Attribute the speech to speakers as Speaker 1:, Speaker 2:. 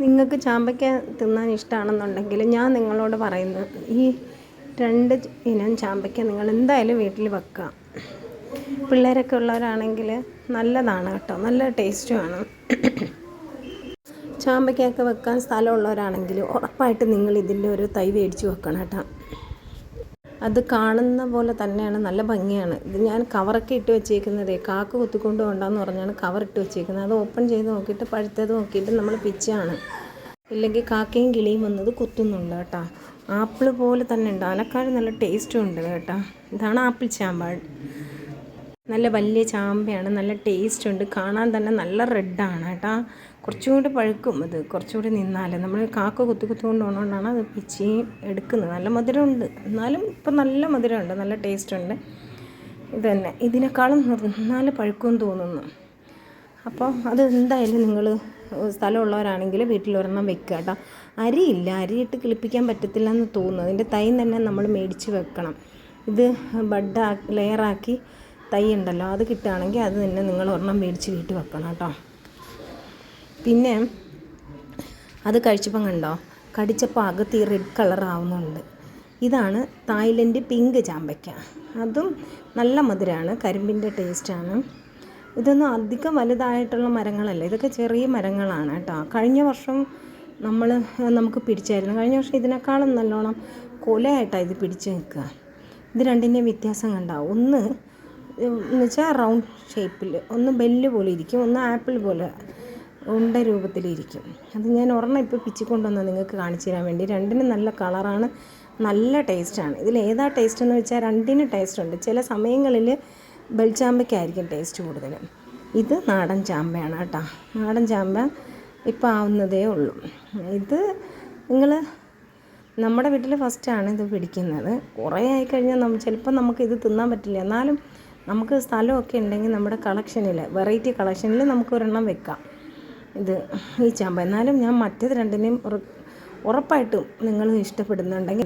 Speaker 1: നിങ്ങൾക്ക് ചാമ്പയ്ക്ക തിന്നാൻ ഇഷ്ടമാണെന്നുണ്ടെങ്കിൽ ഞാൻ നിങ്ങളോട് പറയുന്നു ഈ രണ്ട് ഇനം ചാമ്പയ്ക്ക നിങ്ങൾ എന്തായാലും വീട്ടിൽ വെക്കുക. പിള്ളേരൊക്കെ ഉള്ളവരാണെങ്കിൽ നല്ലതാണ് കേട്ടോ. നല്ല ടേസ്റ്റുമാണ് ചാമ്പയ്ക്കൊക്കെ വെക്കാൻ സ്ഥലമുള്ളവരാണെങ്കിൽ ഉറപ്പായിട്ട് നിങ്ങൾ ഇതിന്റെ ഒരു തൈ മേടിച്ച് വെക്കണം കേട്ടോ. അത് കാണുന്ന പോലെ തന്നെയാണ് നല്ല ഭംഗിയാണ്. ഇത് ഞാൻ കവറൊക്കെ ഇട്ട് വെച്ചേക്കുന്നത് കാക്ക കുത്തിക്കൊണ്ട് കൊണ്ടാന്ന് പറഞ്ഞാണ് കവർ ഇട്ട് വെച്ചേക്കുന്നത്. അത് ഓപ്പൺ ചെയ്ത് നോക്കിയിട്ട് പഴുത്തത് നോക്കിയിട്ട് നമ്മൾ പിച്ചാണ്. ഇല്ലെങ്കിൽ കാക്കയും കിളിയും വന്നത് കുത്തുന്നുണ്ട് കേട്ടോ. ആപ്പിൾ പോലെ തന്നെ ഉണ്ട്. ആനക്കാട് നല്ല ടേസ്റ്റും ഉണ്ട് കേട്ടോ. ഇതാണ് ആപ്പിൾ ചാമ്പാൾ നല്ല വലിയ ചാമ്പയാണ് നല്ല ടേസ്റ്റ് ഉണ്ട് കാണാൻ തന്നെ നല്ല റെഡാണ് കേട്ടോ. കുറച്ചുകൂടി പഴുക്കും അത് കുറച്ചുകൂടി നിന്നാൽ നമ്മൾ കാക്ക കുത്തി കുത്തി പോകണോണ്ടാണ് അത് പിച്ചി എടുക്കുന്നത്. നല്ല മധുരമുണ്ട്. എന്നാലും ഇപ്പം നല്ല മധുരമുണ്ട് നല്ല ടേസ്റ്റ് ഉണ്ട് ഇത് തന്നെ. ഇതിനേക്കാളും നിന്നാൽ പഴുക്കും തോന്നുന്നു. അപ്പോൾ അത് എന്തായാലും നിങ്ങൾ സ്ഥലമുള്ളവരാണെങ്കിൽ വീട്ടിലൊരെണ്ണം വെക്കുക കേട്ടോ. അരിയില്ല. അരിയിട്ട് കിളിപ്പിക്കാൻ പറ്റത്തില്ല എന്ന് തോന്നുന്നു. അതിന്റെ തൈ തന്നെ നമ്മൾ മേടിച്ച് വെക്കണം. ഇത് ബഡ് ലെയറാക്കി തൈ ഉണ്ടല്ലോ അത് കിട്ടുകയാണെങ്കിൽ അത് തന്നെ നിങ്ങൾ ഒരെണ്ണം മേടിച്ച് വീട്ടിൽ വെക്കണം കേട്ടോ. പിന്നെ അത് കഴിച്ചപ്പം കണ്ടോ കടിച്ചപ്പോൾ അകത്ത് ഈ റെഡ് കളർ ആവുന്നുണ്ട്. ഇതാണ് തായ്ലൻഡ് പിങ്ക് ചാമ്പയ്ക്ക. അതും നല്ല മധുരമാണ് കരിമ്പിന്റെ ടേസ്റ്റാണ് ഇതൊന്നും അധികം വലുതായിട്ടുള്ള മരങ്ങളല്ല ഇതൊക്കെ ചെറിയ മരങ്ങളാണ് കേട്ടോ. കഴിഞ്ഞ വർഷം നമ്മൾ നമുക്ക് പിടിച്ചായിരുന്നു. കഴിഞ്ഞ വർഷം ഇതിനേക്കാളും നല്ലോണം കൊലയായിട്ടാണ് ഇത് പിടിച്ച് നിൽക്കുക. ഇത് രണ്ടിന്റെയും വ്യത്യാസം കണ്ടോ? ഒന്ന് എന്ന് വെച്ചാൽ റൗണ്ട് ഷേപ്പിൽ ഒന്ന് ബെല്ല് പോലെ ഇരിക്കും ഒന്ന് ആപ്പിൾ പോലെ ഉണ്ട രൂപത്തിലിരിക്കും. അത് ഞാൻ ഒരെണ്ണം ഇപ്പോൾ പിച്ചിക്കൊണ്ടുവന്ന് നിങ്ങൾക്ക് കാണിച്ചു തരാൻ വേണ്ടി. രണ്ടിനും നല്ല കളറാണ് നല്ല ടേസ്റ്റാണ് ഇതിൽ ഏതാ ടേസ്റ്റ് എന്ന് വെച്ചാൽ രണ്ടിനും ടേസ്റ്റ് ഉണ്ട്. ചില സമയങ്ങളിൽ ബെൽചാമ്പയ്ക്കായിരിക്കും ടേസ്റ്റ് കൂടുതൽ. ഇത് നാടൻ ചാമ്പയാണ് കേട്ടോ. നാടൻ ചാമ്പ ഇപ്പോൾ ആവുന്നതേ ഉള്ളൂ. ഇത് നിങ്ങൾ നമ്മുടെ വീട്ടിൽ ഫസ്റ്റാണ് ഇത് പിടിക്കുന്നത്. കുറേ ആയിക്കഴിഞ്ഞാൽ നമ്മൾ ചിലപ്പോൾ നമുക്ക് ഇത് തിന്നാൻ പറ്റില്ല. എന്നാലും നമുക്ക് സ്ഥലമൊക്കെ ഉണ്ടെങ്കിൽ നമ്മുടെ കളക്ഷനിൽ വെറൈറ്റി കളക്ഷനിൽ നമുക്ക് ഒരെണ്ണം വെക്കാം. ഇത് ഈ ചാമ്പ. എന്നാലും ഞാൻ മറ്റേത് രണ്ടിനെയും ഉറപ്പായിട്ടും നിങ്ങൾ ഇഷ്ടപ്പെടുന്നുണ്ടെങ്കിൽ